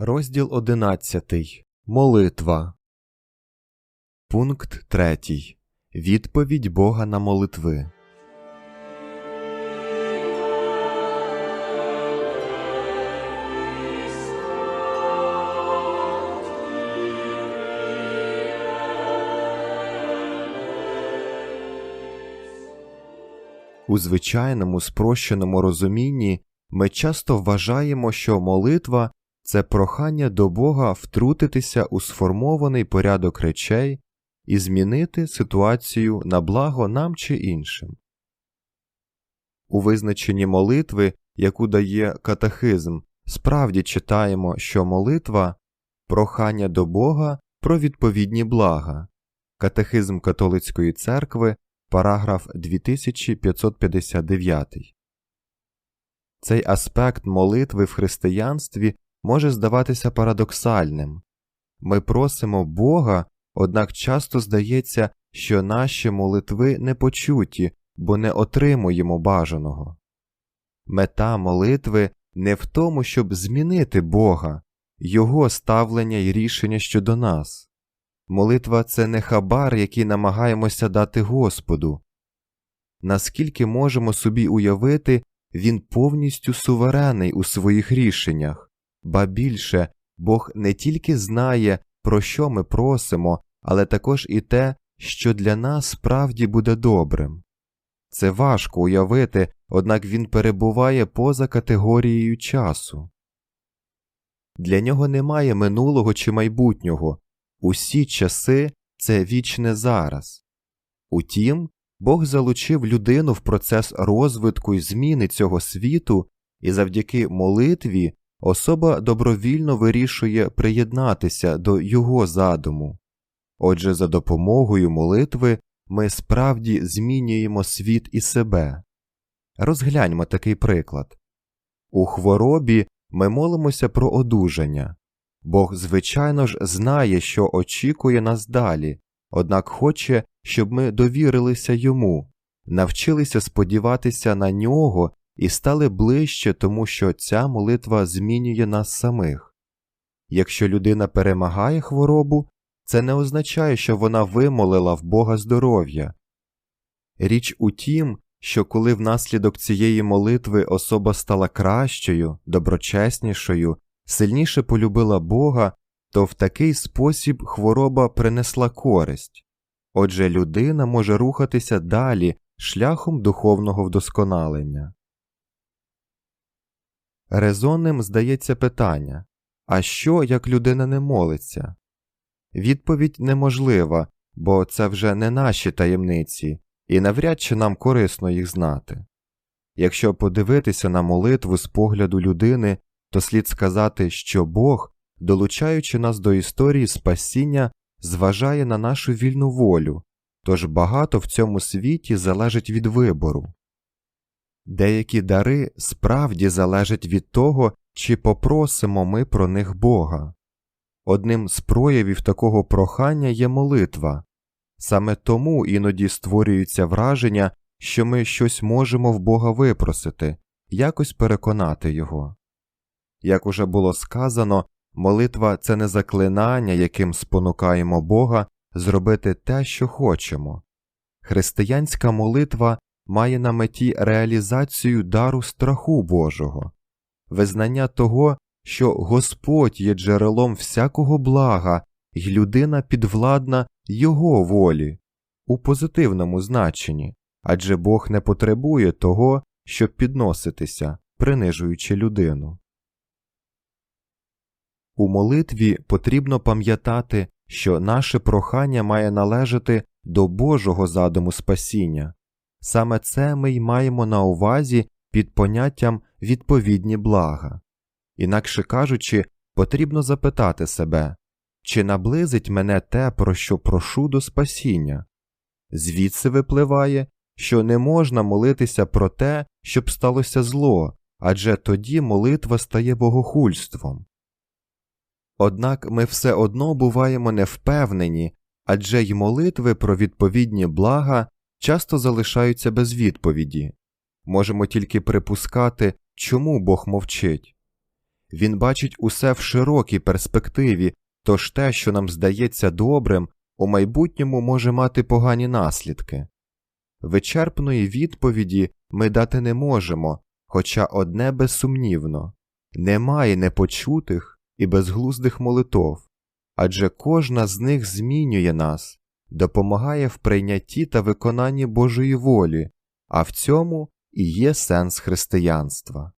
Розділ 11. Молитва. Пункт 3. Відповідь Бога на молитви. У звичайному спрощеному розумінні ми часто вважаємо, що молитва це прохання до Бога втрутитися у сформований порядок речей і змінити ситуацію на благо нам чи іншим. У визначенні молитви, яку дає катехизм, справді читаємо, що молитва прохання до Бога про відповідні блага. Катехизм католицької церкви, параграф 2559. Цей аспект молитви в християнстві може здаватися парадоксальним. Ми просимо Бога, однак часто здається, що наші молитви не почуті, бо не отримуємо бажаного. Мета молитви не в тому, щоб змінити Бога, Його ставлення і рішення щодо нас. Молитва це не хабар, який намагаємося дати Господу. Наскільки можемо собі уявити, він повністю суверенний у своїх рішеннях, ба більше Бог не тільки знає, про що ми просимо, але також і те, що для нас справді буде добрим. Це важко уявити, однак він перебуває поза категорією часу. Для нього немає минулого чи майбутнього, усі часи це вічне зараз. Утім, Бог залучив людину в процес розвитку і зміни цього світу, і завдяки молитві особа добровільно вирішує приєднатися до його задуму. Отже, за допомогою молитви ми справді змінюємо світ і себе. Розгляньмо такий приклад у хворобі ми молимося про одужання. Бог, звичайно ж, знає, що очікує нас далі, однак хоче, щоб ми довірилися йому, навчилися сподіватися на нього і стали ближче, тому що ця молитва змінює нас самих. Якщо людина перемагає хворобу, це не означає, що вона вимолила в Бога здоров'я. Річ у тім, що коли внаслідок цієї молитви особа стала кращою, доброчеснішою, сильніше полюбила Бога, то в такий спосіб хвороба принесла користь. Отже, людина може рухатися далі шляхом духовного вдосконалення. Резонним здається питання а що, як людина не молиться? Відповідь неможлива, бо це вже не наші таємниці, і навряд чи нам корисно їх знати. Якщо подивитися на молитву з погляду людини, то слід сказати, що Бог, долучаючи нас до історії спасіння, зважає на нашу вільну волю, тож багато в цьому світі залежить від вибору. Деякі дари справді залежать від того, чи попросимо ми про них Бога. Одним з проявів такого прохання є молитва, саме тому іноді створюється враження, що ми щось можемо в Бога випросити, якось переконати Його. Як уже було сказано, молитва це не заклинання, яким спонукаємо Бога зробити те, що хочемо. Християнська молитва має на меті реалізацію дару страху Божого, визнання того, що Господь є джерелом всякого блага, і людина підвладна Його волі у позитивному значенні, адже Бог не потребує того, щоб підноситися, принижуючи людину. У молитві потрібно пам'ятати, що наше прохання має належати до Божого задуму спасіння. Саме це ми й маємо на увазі під поняттям відповідні блага. Інакше кажучи, потрібно запитати себе, чи наблизить мене те, про що прошу до спасіння? Звідси випливає, що не можна молитися про те, щоб сталося зло, адже тоді молитва стає богохульством. Однак ми все одно буваємо невпевнені, адже й молитви про відповідні блага часто залишаються без відповіді можемо тільки припускати, чому Бог мовчить. Він бачить усе в широкій перспективі, тож те, що нам здається добрим, у майбутньому може мати погані наслідки. Вичерпної відповіді ми дати не можемо, хоча одне безсумнівно немає непочутих і безглуздих молитов, адже кожна з них змінює нас, допомагає в прийнятті та виконанні Божої волі, а в цьому і є сенс християнства.